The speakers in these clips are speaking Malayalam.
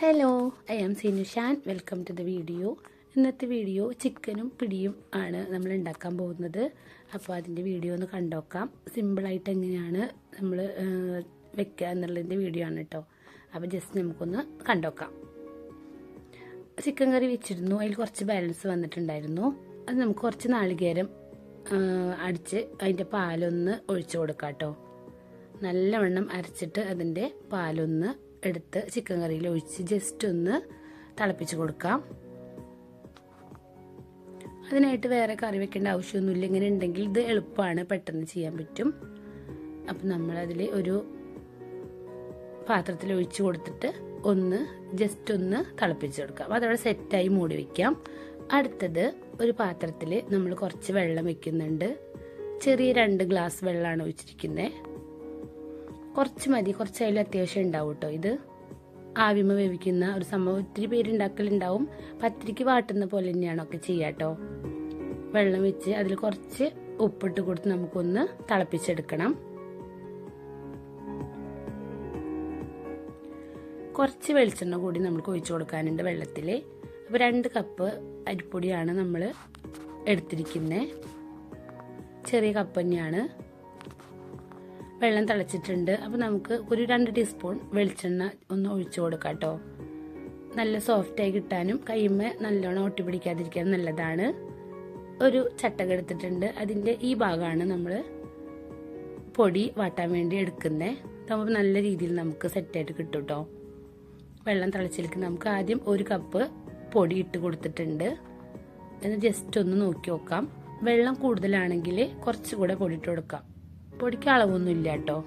Hello I am Sinushan welcome to the video ഇന്നത്തെ വീഡിയോ ചിക്കനും പിടിയും ആണ് നമ്മൾ ഉണ്ടാക്കാൻ പോകുന്നത്. അപ്പോൾ അതിന്റെ വീഡിയോ ഒന്ന് കണ്ടോക്കാം. സിമ്പിളായിട്ട് എങ്ങനെയാണ് നമ്മൾ വെക്കുക എന്നുള്ളതിന്റെ വീഡിയോ ആണ് കേട്ടോ അപ്പോൾ ജസ്റ്റ് നമുക്കൊന്ന് കണ്ടോക്കാം. ചിക്കൻ കറി വെച്ചിരുന്നു. അതിൽ കുറച്ച് ബാലൻസ് വന്നിട്ടുണ്ടായിരുന്നു. അത് നമുക്ക് കുറച്ച് നാളികേരം അടിച്ച് അതിന്റെ പാലൊന്ന് ഒഴിച്ചു കൊടുക്കാം കേട്ടോ നല്ലവണ്ണം അരച്ചിട്ട് അതിന്റെ പാലൊന്ന് എടുത്ത് ചിക്കൻ കറിയിൽ ഒഴിച്ച് ജസ്റ്റ് ഒന്ന് തിളപ്പിച്ച് കൊടുക്കാം. അതിനായിട്ട് വേറെ കറി വെക്കേണ്ട ആവശ്യമൊന്നുമില്ല. ഇങ്ങനെ ഉണ്ടെങ്കിൽ ഇത് എളുപ്പമാണ്. പെട്ടെന്ന് ചെയ്യാൻ പറ്റും. അപ്പം നമ്മളതിൽ ഒരു പാത്രത്തിൽ ഒഴിച്ച് കൊടുത്തിട്ട് ഒന്ന് ജസ്റ്റ് ഒന്ന് തിളപ്പിച്ചെടുക്കാം അതവിടെ സെറ്റായി മൂടി വയ്ക്കാം അടുത്തത് ഒരു പാത്രത്തിൽ നമ്മൾ കുറച്ച് വെള്ളം വെക്കുന്നുണ്ട്. ചെറിയ രണ്ട് ഗ്ലാസ് വെള്ളമാണ് ഒഴിച്ചിരിക്കുന്നത് കുറച്ച് മതി. കുറച്ച് അതിൽ അത്യാവശ്യം ഉണ്ടാവും കേട്ടോ ഇത് ആവിമ വേവിക്കുന്ന ഒരു സംഭവം. ഒത്തിരി പേര് ഉണ്ടാക്കലുണ്ടാവും. പത്തിരിക്ക് വാട്ടുന്ന പോലെ തന്നെയാണ് ഒക്കെ ചെയ്യുക കേട്ടോ വെള്ളം വെച്ച് അതിൽ കുറച്ച് ഉപ്പിട്ട് കൊടുത്ത് നമുക്കൊന്ന് തിളപ്പിച്ചെടുക്കണം. കുറച്ച് വെളിച്ചെണ്ണ കൂടി നമുക്ക് ഒഴിച്ചു കൊടുക്കാനുണ്ട് വെള്ളത്തിൽ അപ്പോൾ രണ്ട് കപ്പ് അരിപ്പൊടിയാണ് നമ്മൾ എടുത്തിരിക്കുന്നത് ചെറിയ കപ്പ് തന്നെയാണ്. വെള്ളം തിളച്ചിട്ടുണ്ട്. അപ്പോൾ നമുക്ക് ഒരു രണ്ട് ടീസ്പൂൺ വെളിച്ചെണ്ണ ഒന്ന് ഒഴിച്ചു കൊടുക്കാം കേട്ടോ നല്ല സോഫ്റ്റായി കിട്ടാനും കയ്യുമ്മ നല്ലോണം ഒട്ടി പിടിക്കാതിരിക്കാനും നല്ലതാണ്. ഒരു ചട്ടക എടുത്തിട്ടുണ്ട്. അതിന്റെ ഈ ഭാഗമാണ് നമ്മൾ പൊടി വാട്ടാൻ വേണ്ടി എടുക്കുന്നത് അപ്പോൾ നല്ല രീതിയിൽ നമുക്ക് സെറ്റായിട്ട് കിട്ടും കേട്ടോ വെള്ളം തിളച്ചിലേക്ക് നമുക്ക് ആദ്യം ഒരു കപ്പ് പൊടി ഇട്ട് കൊടുത്തിട്ടുണ്ട്. എന്ന് ജസ്റ്റ് ഒന്ന് നോക്കി നോക്കാം. വെള്ളം കൂടുതലാണെങ്കിൽ കുറച്ചുകൂടെ പൊടി ഇട്ട് കൊടുക്കാം. പൊടിക്ക് അളവൊന്നും ഇല്ല കേട്ടോ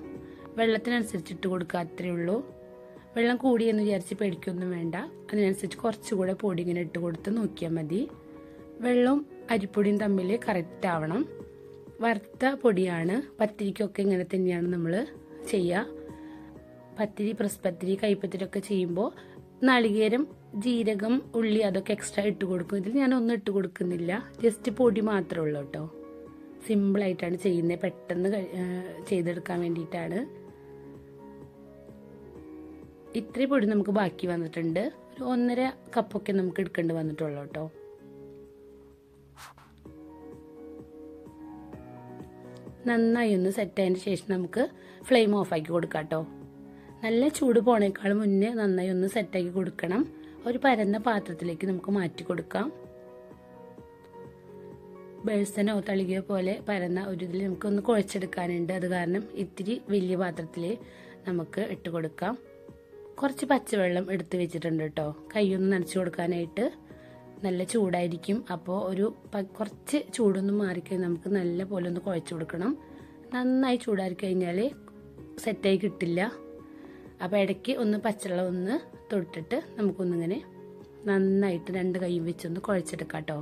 വെള്ളത്തിനനുസരിച്ച് ഇട്ട് കൊടുക്കുക അത്രയേ ഉള്ളൂ. വെള്ളം കൂടിയെന്ന് വിചാരിച്ച് പേടിക്കൊന്നും വേണ്ട. അതിനനുസരിച്ച് കുറച്ചുകൂടെ പൊടി ഇങ്ങനെ ഇട്ട് കൊടുത്ത് നോക്കിയാൽ മതി. വെള്ളവും അരിപ്പൊടിയും തമ്മിൽ കറക്റ്റ് ആവണം. വറുത്ത പൊടിയാണ്. പത്തിരിക്കൊക്കെ ഇങ്ങനെ തന്നെയാണ് നമ്മൾ ചെയ്യുക. പത്തിരി പ്രസ് പത്തിരി കൈപ്പത്തിരി ഒക്കെ ചെയ്യുമ്പോൾ നാളികേരം ജീരകം ഉള്ളി അതൊക്കെ എക്സ്ട്രാ ഇട്ട് കൊടുക്കും. ഇതിൽ ഞാൻ ഒന്നും ഇട്ട് കൊടുക്കുന്നില്ല. ജസ്റ്റ് പൊടി മാത്രമേ ഉള്ളൂ കേട്ടോ. സിമ്പിളായിട്ടാണ് ചെയ്യുന്നത്. പെട്ടെന്ന് ചെയ്തെടുക്കാൻ വേണ്ടിയിട്ടാണ്. ഇത്രയും പൊടി നമുക്ക് ബാക്കി വന്നിട്ടുണ്ട്. ഒരു ഒന്നര കപ്പൊക്കെ നമുക്ക് എടുക്കേണ്ടി വന്നിട്ടുള്ളൂ കേട്ടോ. നന്നായി ഒന്ന് സെറ്റ് ആയതിന് ശേഷം നമുക്ക് ഫ്ലെയിം ഓഫാക്കി കൊടുക്കാം കേട്ടോ. നല്ല ചൂട് പോണേക്കാൾ മുന്നേ നന്നായി ഒന്ന് സെറ്റാക്കി കൊടുക്കണം. ഒരു പരന്ന പാത്രത്തിലേക്ക് നമുക്ക് മാറ്റി കൊടുക്കാം. ബേഴ്സനോ തളികയോ പോലെ പരന്ന ഒരു ഇതിൽ നമുക്കൊന്ന് കുഴച്ചെടുക്കാനുണ്ട്. അത് കാരണം ഇത്തിരി വലിയ പാത്രത്തിൽ നമുക്ക് ഇട്ട് കൊടുക്കാം. കുറച്ച് പച്ചവെള്ളം എടുത്ത് വെച്ചിട്ടുണ്ട് കേട്ടോ. കൈയൊന്ന് നനച്ചു കൊടുക്കാനായിട്ട് നല്ല ചൂടായിരിക്കും. അപ്പോൾ ഒരു കുറച്ച് ചൂടൊന്നും മാറിക്കഴിഞ്ഞാൽ നമുക്ക് നല്ല പോലെ ഒന്ന് കുഴച്ച് കൊടുക്കണം. നന്നായി ചൂടാറി കഴിഞ്ഞാൽ സെറ്റായി കിട്ടില്ല. അപ്പോൾ ഇടയ്ക്ക് ഒന്ന് പച്ചവെള്ളം ഒന്ന് തൊട്ടിട്ട് നമുക്കൊന്നിങ്ങനെ നന്നായിട്ട് രണ്ട് കൈയും വെച്ചൊന്ന് കുഴച്ചെടുക്കാം കേട്ടോ.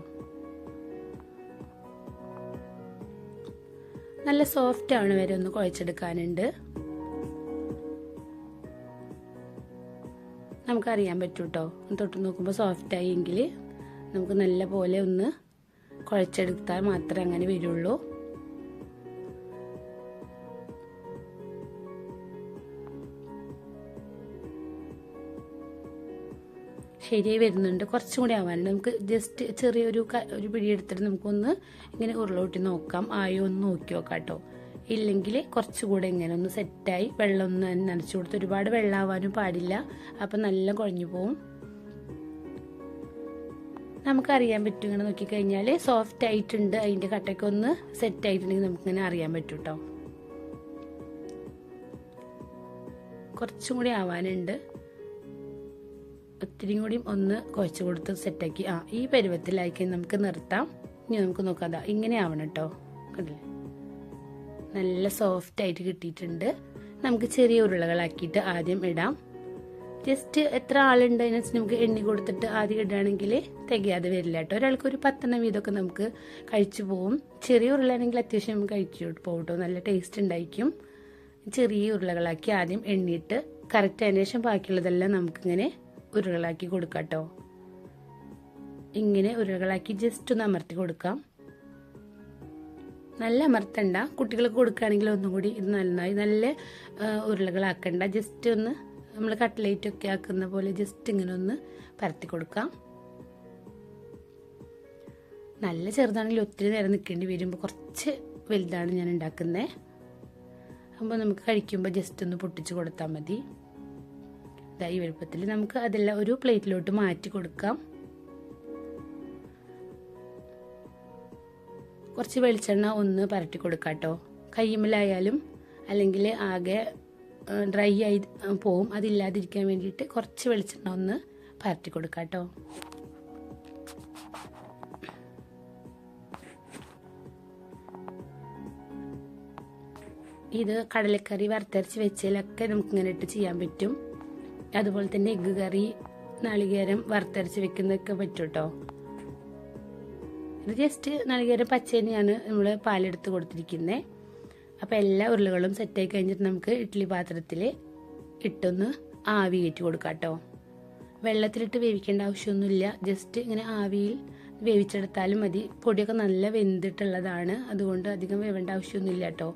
നല്ല സോഫ്റ്റ് ആണ് വരെ ഒന്ന് കുഴച്ചെടുക്കാനുണ്ട്. നമുക്കറിയാൻ പറ്റും കേട്ടോ തൊട്ട് നോക്കുമ്പോൾ സോഫ്റ്റ് ആയെങ്കിൽ നമുക്ക് നല്ല പോലെ ഒന്ന് കുഴച്ചെടുത്താൽ മാത്രമേ അങ്ങനെ വരുള്ളൂ. ശരിയായി വരുന്നുണ്ട്. കുറച്ചും കൂടി ആവാനുണ്ട്. നമുക്ക് ജസ്റ്റ് ചെറിയൊരു ഒരു പിടിയെടുത്തിട്ട് നമുക്കൊന്ന് ഇങ്ങനെ ഉരുളോട്ടി നോക്കാം. ആയോ ഒന്ന് നോക്കി നോക്കാം കേട്ടോ ഇല്ലെങ്കിൽ കുറച്ചുകൂടെ ഇങ്ങനെ ഒന്ന് സെറ്റായി വെള്ളം ഒന്ന് നനച്ചു കൊടുത്ത് ഒരുപാട് വെള്ളമാവാനും പാടില്ല. അപ്പം നല്ല കുഴഞ്ഞു പോവും. നമുക്കറിയാൻ പറ്റും ഇങ്ങനെ നോക്കിക്കഴിഞ്ഞാൽ സോഫ്റ്റ് ആയിട്ടുണ്ട്. അതിന്റെ കട്ടയ്ക്ക് ഒന്ന് സെറ്റ് ആയിട്ടുണ്ടെങ്കിൽ നമുക്കിങ്ങനെ അറിയാൻ പറ്റും കേട്ടോ കുറച്ചും കൂടി ആവാനുണ്ട്. ഒത്തിരിയും കൂടി ഒന്ന് കുഴച്ച് കൊടുത്ത് സെറ്റാക്കി. ആ ഈ പരുവത്തിലാക്കി നമുക്ക് നിർത്താം. ഇനി നമുക്ക് നോക്കാം. അതാ ഇങ്ങനെ ആവണം കേട്ടോ കണ്ടില്ലേ? നല്ല സോഫ്റ്റ് ആയിട്ട് കിട്ടിയിട്ടുണ്ട്. നമുക്ക് ചെറിയ ഉരുളകളാക്കിയിട്ട് ആദ്യം ഇടാം. ജസ്റ്റ് എത്ര ആളുണ്ട് അതിനനുസരിച്ച് നമുക്ക് എണ്ണി കൊടുത്തിട്ട് ആദ്യം ഇടുകയാണെങ്കിൽ തികയാതെ വരില്ല കേട്ടോ ഒരാൾക്ക് ഒരു പത്തെണ്ണം വീതമൊക്കെ നമുക്ക് കഴിച്ചു പോവും. ചെറിയ ഉരുളയാണെങ്കിൽ അത്യാവശ്യം നമുക്ക് കഴിച്ചു പോകും കേട്ടോ നല്ല ടേസ്റ്റ് ഉണ്ടായിരിക്കും. ചെറിയ ഉരുളകളാക്കി ആദ്യം എണ്ണിയിട്ട് കറക്റ്റ് അതിന് ശേഷം ബാക്കിയുള്ളതെല്ലാം നമുക്കിങ്ങനെ ഉരുളകളാക്കി കൊടുക്കാം കേട്ടോ ഇങ്ങനെ ഉരുളകളാക്കി ജസ്റ്റ് ഒന്ന് അമർത്തി കൊടുക്കാം. നല്ല അമർത്തണ്ട. കുട്ടികൾക്ക് കൊടുക്കുകയാണെങ്കിൽ ഒന്നും കൂടി ഇത് നന്നായി നല്ല ഉരുളകളാക്കണ്ട. ജസ്റ്റ് ഒന്ന് നമ്മൾ കട്ട്ലേറ്റ് ഒക്കെ ആക്കുന്ന പോലെ ജസ്റ്റ് ഇങ്ങനെ ഒന്ന് പരത്തി കൊടുക്കാം. നല്ല ചെറുതാണെങ്കിൽ ഒത്തിരി നേരം നിൽക്കേണ്ടി വരുമ്പോൾ കുറച്ച് വലുതാണ് ഞാൻ ഉണ്ടാക്കുന്നത് അപ്പോൾ നമുക്ക് കഴിക്കുമ്പോൾ ജസ്റ്റ് ഒന്ന് പൊട്ടിച്ച് കൊടുത്താൽ മതി. ഈ വലുപ്പത്തിൽ നമുക്ക് അതെല്ലാം ഒരു പ്ലേറ്റിലോട്ട് മാറ്റി കൊടുക്കാം. കുറച്ച് വെളിച്ചെണ്ണ ഒന്ന് പരട്ടി കൊടുക്കാം കേട്ടോ കയ്യുമ്മലായാലും അല്ലെങ്കിൽ ആകെ ഡ്രൈ ആയി പോവും. അതില്ലാതിരിക്കാൻ വേണ്ടിയിട്ട് കുറച്ച് വെളിച്ചെണ്ണ ഒന്ന് പരട്ടി കൊടുക്കാം കേട്ടോ ഇത് കടലക്കറി വറുത്തരച്ച് വെച്ചതിലൊക്കെ നമുക്ക് ഇങ്ങനെ ഇട്ട് ചെയ്യാൻ പറ്റും. അതുപോലെ തന്നെ എഗ്ഗ് കറി നാളികേരം വറുത്തരച്ച് വെക്കുന്നൊക്കെ പറ്റും കേട്ടോ ഇത് ജസ്റ്റ് നാളികേരം പച്ച തന്നെയാണ് നമ്മൾ പാലെടുത്ത് കൊടുത്തിരിക്കുന്നത് അപ്പോൾ എല്ലാ ഉരുളകളും സെറ്റായി കഴിഞ്ഞിട്ട് നമുക്ക് ഇഡ്ഡലി പാത്രത്തിൽ ഇട്ടൊന്ന് ആവി കയറ്റി കൊടുക്കാം കേട്ടോ. വെള്ളത്തിലിട്ട് വേവിക്കേണ്ട ആവശ്യമൊന്നുമില്ല. ജസ്റ്റ് ഇങ്ങനെ ആവിയിൽ വേവിച്ചെടുത്താലും മതി. പൊടിയൊക്കെ നല്ല വെന്തിട്ടുള്ളതാണ്. അതുകൊണ്ട് അധികം വേവേണ്ട ആവശ്യമൊന്നുമില്ല കേട്ടോ.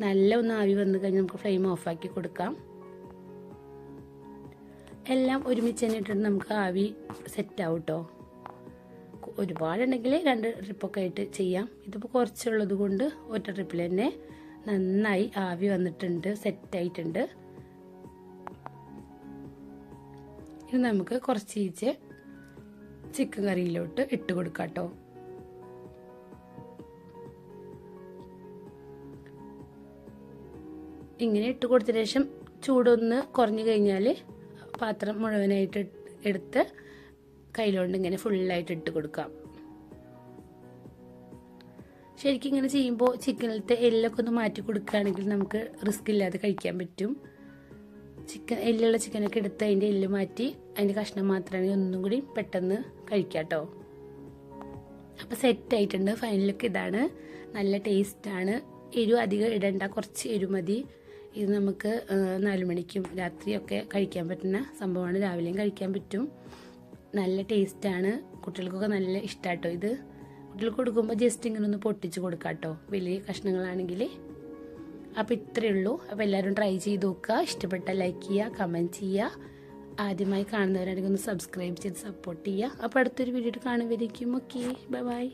നല്ല ഒന്ന് ആവി വന്നു കഴിഞ്ഞാൽ നമുക്ക് ഫ്ലെയിം ഓഫാക്കി കൊടുക്കാം. എല്ലാം ഒരുമിച്ച് തന്നെ ഇട്ടിട്ട് നമുക്ക് ആവി സെറ്റ് കേട്ടോ ഒരുപാടുണ്ടെങ്കിൽ രണ്ട് ട്രിപ്പൊക്കെ ആയിട്ട് ചെയ്യാം. ഇതിപ്പോൾ കുറച്ചുള്ളത് കൊണ്ട് ഒറ്റ ട്രിപ്പിൽ തന്നെ നന്നായി ആവി വന്നിട്ടുണ്ട് സെറ്റായിട്ടുണ്ട് ഇനി നമുക്ക് കുറച്ച് ഈച്ച് ചിക്കൻ കറിയിലോട്ട് ഇട്ട് കൊടുക്കാം കേട്ടോ ഇങ്ങനെ ഇട്ട് കൊടുത്തതിന് ശേഷം ചൂടൊന്ന് കുറഞ്ഞു കഴിഞ്ഞാൽ പാത്രം മുഴുവനായിട്ട് എടുത്ത് കയ്യിലോണ്ട് ഇങ്ങനെ ഫുള്ളായിട്ട് ഇട്ട് കൊടുക്കാം. ശരിക്കും ഇങ്ങനെ ചെയ്യുമ്പോൾ ചിക്കനിലത്തെ എല്ലൊക്കെ ഒന്ന് മാറ്റി കൊടുക്കുകയാണെങ്കിൽ നമുക്ക് റിസ്ക് ഇല്ലാതെ കഴിക്കാൻ പറ്റും. ചിക്കൻ എല്ലുള്ള ചിക്കനൊക്കെ എടുത്ത് അതിന്റെ എല്ല് മാറ്റി അതിന്റെ കഷ്ണം മാത്രമാണെങ്കിൽ ഒന്നും കൂടി പെട്ടെന്ന് കഴിക്കാം കേട്ടോ. അപ്പോൾ സെറ്റായിട്ടുണ്ട് ഫൈനലൊക്കെ ഇതാണ്. നല്ല ടേസ്റ്റാണ് എരിവ് അധികം ഇടണ്ട. കുറച്ച് എരിവ് മതി. ഇത് നമുക്ക് നാല് മണിക്കും രാത്രിയൊക്കെ കഴിക്കാൻ പറ്റുന്ന സംഭവമാണ്. രാവിലെയും കഴിക്കാൻ പറ്റും. നല്ല ടേസ്റ്റാണ്. കുട്ടികൾക്കൊക്കെ നല്ല ഇഷ്ടമാട്ടോ ഇത്. കുട്ടികൾക്ക് കൊടുക്കുമ്പോൾ ജസ്റ്റ് ഇങ്ങനെ ഒന്ന് പൊട്ടിച്ച് കൊടുക്കാം കേട്ടോ വലിയ കഷ്ണങ്ങളാണെങ്കിൽ. അപ്പോൾ ഇത്രയേ ഉള്ളൂ. അപ്പോൾ എല്ലാവരും ട്രൈ ചെയ്ത് നോക്കുക. ഇഷ്ടപ്പെട്ട ലൈക്ക് ചെയ്യുക കമന്റ് ചെയ്യുക. ആദ്യമായി കാണുന്നവരാണെങ്കിൽ ഒന്ന് സബ്സ്ക്രൈബ് ചെയ്ത് സപ്പോർട്ട് ചെയ്യുക. അപ്പോൾ അടുത്തൊരു വീഡിയോ കാണുമ്പോഴേക്കും ഓക്കെ ബൈ ബൈ